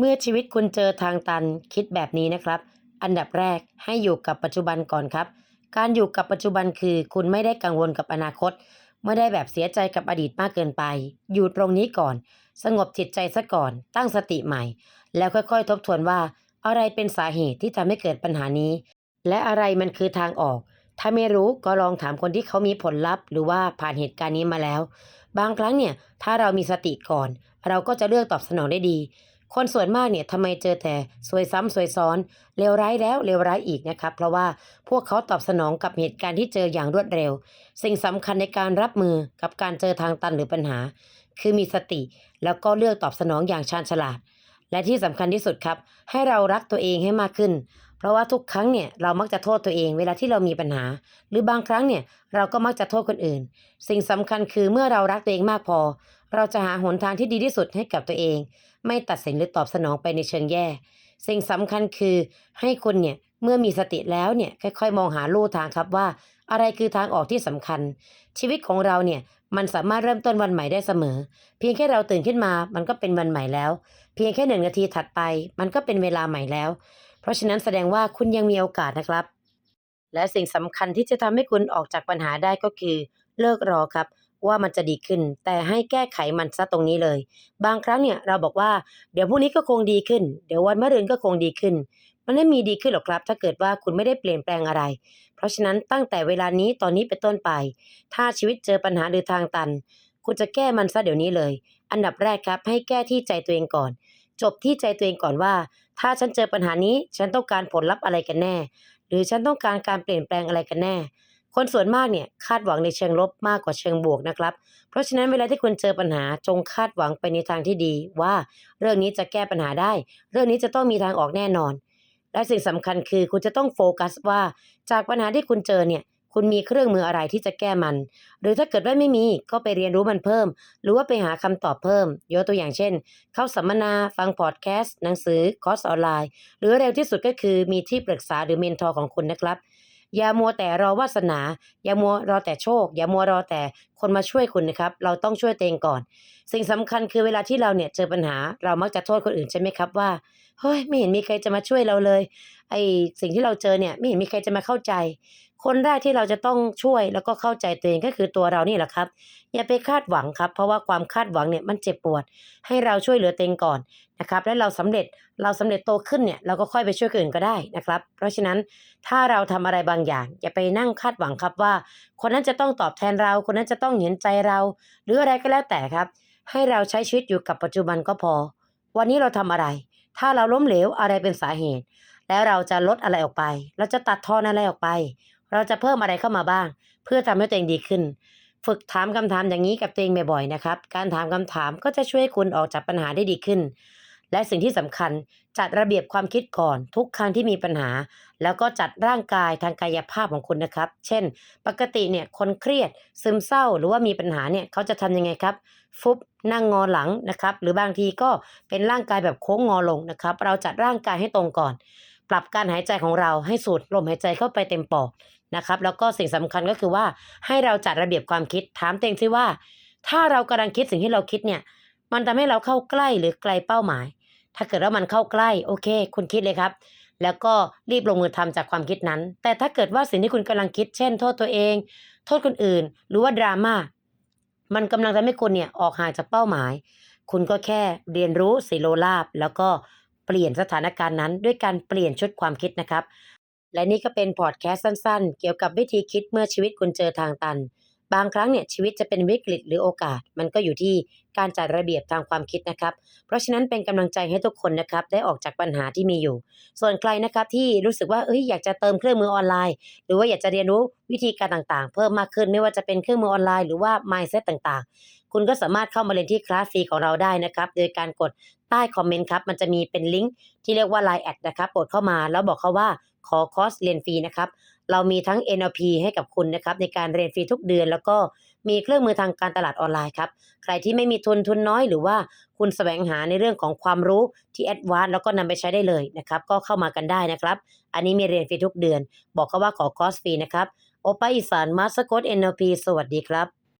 เมื่อชีวิตคุณเจอทางตันคิดแบบนี้นะครับ อันดับแรกให้อยู่กับปัจจุบันก่อนครับ การอยู่กับปัจจุบันคือ คุณไม่ได้กังวลกับอนาคต ไม่ได้แบบเสียใจกับอดีตมากเกินไป อยู่ตรงนี้ก่อน สงบจิตใจซะก่อน ตั้งสติใหม่ แล้วค่อยๆ ทบทวนว่า อะไรเป็นสาเหตุที่ทำให้เกิดปัญหานี้ และอะไรมันคือทางออก ถ้าไม่รู้ก็ลองถามคนที่เขามีผลลัพธ์ หรือว่าผ่านเหตุการณ์นี้มาแล้ว บางครั้งเนี่ยถ้าเรามีสติก่อน เราก็จะเลือกตอบสนองได้ดี คนส่วนมากเนี่ยทำไมเจอแต่ซวยซ้ำซวยซ้อนเลวร้ายแล้วเลวร้ายอีกนะครับเพราะว่าพวกเขาตอบสนองกับเหตุการณ์ที่เจออย่างรวดเร็ว สิ่งสำคัญในการรับมือกับการเจอทางตันหรือปัญหา คือมีสติ แล้วก็เลือกตอบสนองอย่างชาญฉลาด และที่สำคัญที่สุดครับ ให้เรารักตัวเองให้มากขึ้น เพราะว่าทุกครั้งเนี่ยเรามักจะโทษตัวเองเวลาที่เรามีปัญหา หรือบางครั้งเนี่ยเราก็มักจะโทษคนอื่น สิ่งสำคัญคือเมื่อเรารักตัวเองมากพอ เราจะหาหนทางที่ดีที่สุดให้กับตัวเอง ไม่ตัดสินหรือตอบสนองไปในเชิงแย่ สิ่งสำคัญคือให้คุณเนี่ยเมื่อมีสติแล้วเนี่ยค่อยๆ มองหาลู่ทางครับว่า อะไรคือทางออกที่สำคัญ ชีวิตของเราเนี่ยมันสามารถเริ่มต้นวันใหม่ได้เสมอ เพียงแค่เราตื่นขึ้นมา มันก็เป็นวันใหม่แล้ว เพียงแค่หนึ่งนาทีถัดไป มันก็เป็นเวลาใหม่แล้ว เพราะฉะนั้นแสดงว่าคุณยังมีโอกาสนะครับ และสิ่งสำคัญที่จะทำให้คุณออกจากปัญหาได้ก็คือ เลิกรอครับว่ามันจะดีขึ้น แต่ให้แก้ไขมันซะตรงนี้เลย บางครั้งเนี่ยเราบอกว่าเดี๋ยวพรุ่งนี้ก็คงดีขึ้น เดี๋ยววันมะรืนก็คงดีขึ้น มันไม่มีดีขึ้นหรอกครับ ถ้าเกิดว่าคุณไม่ได้เปลี่ยนแปลงอะไร เพราะฉะนั้นตั้งแต่เวลานี้ตอนนี้เป็นต้นไป ถ้าชีวิตเจอปัญหาหรือทางตัน คุณจะแก้มันซะเดี๋ยวนี้เลย อันดับแรกครับ ให้แก้ที่ใจตัวเองก่อน จบที่ใจตัวเองก่อนว่า ถ้าฉันเจอปัญหานี้ฉันต้องการผลลัพธ์อะไรกันแน่ หรือฉันต้องการการเปลี่ยนแปลงอะไรกันแน่ คนส่วนมากเนี่ยคาดหวังในเชิงลบมากกว่าเชิงบวกนะครับ เพราะฉะนั้นเวลาที่คุณเจอปัญหาจงคาดหวังไปในทางที่ดี ว่าเรื่องนี้จะแก้ปัญหาได้ เรื่องนี้จะต้องมีทางออกแน่นอน และสิ่งสำคัญคือคุณจะต้องโฟกัสว่า จากปัญหาที่คุณเจอเนี่ย คุณมีเครื่องมืออะไรที่จะแก้มัน หรือถ้าเกิดว่าไม่มีก็ไปเรียนรู้มันเพิ่ม หรือว่าไปหาคำตอบเพิ่ม ยกตัวอย่างเช่น เข้าสัมมนา ฟังพอดแคสต์ หนังสือ คอร์สออนไลน์ หรือเร็วที่สุดก็คือมีที่ปรึกษาหรือเมนทอร์ของคุณนะครับ อย่ามัวแต่รอวาสนา อย่ามัวรอแต่โชค อย่ามัวรอแต่คนมาช่วยคุณนะครับ เราต้องช่วยตัวเองก่อน สิ่งสำคัญคือเวลาที่เราเนี่ยเจอปัญหา เรามักจะโทษคนอื่นใช่ไหมครับว่า เฮ้ยไม่เห็นมีใครจะมาช่วยเราเลย ไอสิ่งที่เราเจอเนี่ยไม่เห็นมีใครจะมาเข้าใจ คนแรกที่เราจะต้องช่วยแล้วก็เข้าใจตัวเองก็คือตัวเรานี่แหละครับ อย่าไปคาดหวังครับ เพราะว่าความคาดหวังเนี่ยมันเจ็บปวด ให้เราช่วยเหลือตัวเองก่อนนะครับ และเราสำเร็จเราสำเร็จโตขึ้นเนี่ยเราก็ค่อยไปช่วยคนอื่นก็ได้นะครับ เพราะฉะนั้นถ้าเราทำอะไรบางอย่าง อย่าไปนั่งคาดหวังครับว่า คนนั้นจะต้องตอบแทนเรา คนนั้นจะต้องเห็นใจเรา หรืออะไรก็แล้วแต่ครับ ให้เราใช้ชีวิตอยู่กับปัจจุบันก็พอ วันนี้เราทำอะไร ถ้าเราล้มเหลวอะไรเป็นสาเหตุ แล้วเราจะลดอะไรออกไป เราจะตัดทอนอะไรออกไป เราจะเพิ่มอะไรเข้ามาบ้าง เพื่อทำให้ตัวเองดีขึ้น ฝึกถามคำถามอย่างนี้กับตัวเองบ่อยๆนะครับ การถามคำถามก็จะช่วยคุณออกจากปัญหาได้ดีขึ้น และสิ่งที่สำคัญจัดระเบียบความคิดก่อน ทุกครั้งที่มีปัญหา แล้วก็จัดร่างกายทางกายภาพของคุณนะครับ เช่น ปกติเนี่ยคนเครียด ซึมเศร้าหรือว่ามีปัญหาเนี่ยเขาจะทำยังไงครับ ฟุบนั่งงอหลังนะครับ หรือบางทีก็เป็นร่างกายแบบโค้งงอลงนะครับ เราจัดร่างกายให้ตรงก่อน ปรับการหายใจของเราให้สูดลมหายใจเข้าไปเต็มปอด นะครับแล้วก็สิ่งสำคัญก็คือว่าให้เราจัดระเบียบความคิดถามตัวเองซิว่า ถ้าเรากำลังคิดสิ่งที่เราคิดเนี่ยมันทำให้เราเข้าใกล้หรือไกลเป้าหมาย ถ้าเกิดว่ามันเข้าใกล้โอเค คุณคิดเลยครับ แล้วก็รีบลงมือทำจากความคิดนั้น แต่ถ้าเกิดว่าสิ่งที่คุณกำลังคิด เช่น โทษตัวเอง โทษคนอื่น หรือว่าดราม่ามันกำลังทำให้คุณเนี่ยออกห่างจากเป้าหมาย คุณก็แค่เรียนรู้สีโลลาบแล้วก็เปลี่ยนสถานการณ์นั้นด้วยการเปลี่ยนชุดความคิดนะครับ และนี่ก็เป็นพอดแคสต์สั้นๆ เกี่ยวกับวิธีคิดเมื่อชีวิตคุณเจอทางตัน บางครั้งเนี่ยชีวิตจะเป็นวิกฤตหรือโอกาส มันก็อยู่ที่การจัดระเบียบทางความคิดนะครับ เพราะฉะนั้นเป็นกำลังใจให้ทุกคนนะครับได้ออกจากปัญหาที่มีอยู่ ส่วนใครนะครับที่รู้สึกว่าเอ้ยอยากจะเติมเครื่องมือออนไลน์ หรือว่าอยากจะเรียนรู้วิธีการต่างๆ เพิ่มมากขึ้นไม่ว่าจะเป็นเครื่องมือออนไลน์หรือว่า mindset ต่างๆ คุณก็สามารถเข้ามาเรียนที่คลาสฟรีของเราได้นะครับโดยการกดใต้คอมเมนต์ครับมันจะมีเป็นลิงก์ที่เรียกว่า Line แอดนะครับกดเข้ามาแล้วบอกเขาว่า ขอคอร์สเรียนฟรีนะครับ เรามีทั้ง NLP ให้กับคุณนะครับในการเรียนฟรีทุกเดือน แล้วก็มีเครื่องมือทางการตลาดออนไลน์ครับ ใครที่ไม่มีทุนทุนน้อยหรือว่าคุณแสวงหาในเรื่องของความรู้ที่แอดวานซ์แล้วก็นำไปใช้ได้เลยนะครับ ก็เข้ามากันได้นะครับ อันนี้มีเรียนฟรีทุกเดือน บอกเขาว่าขอคอร์สฟรีนะครับโอปาอีสานมาสกต NLP สวัสดีครับ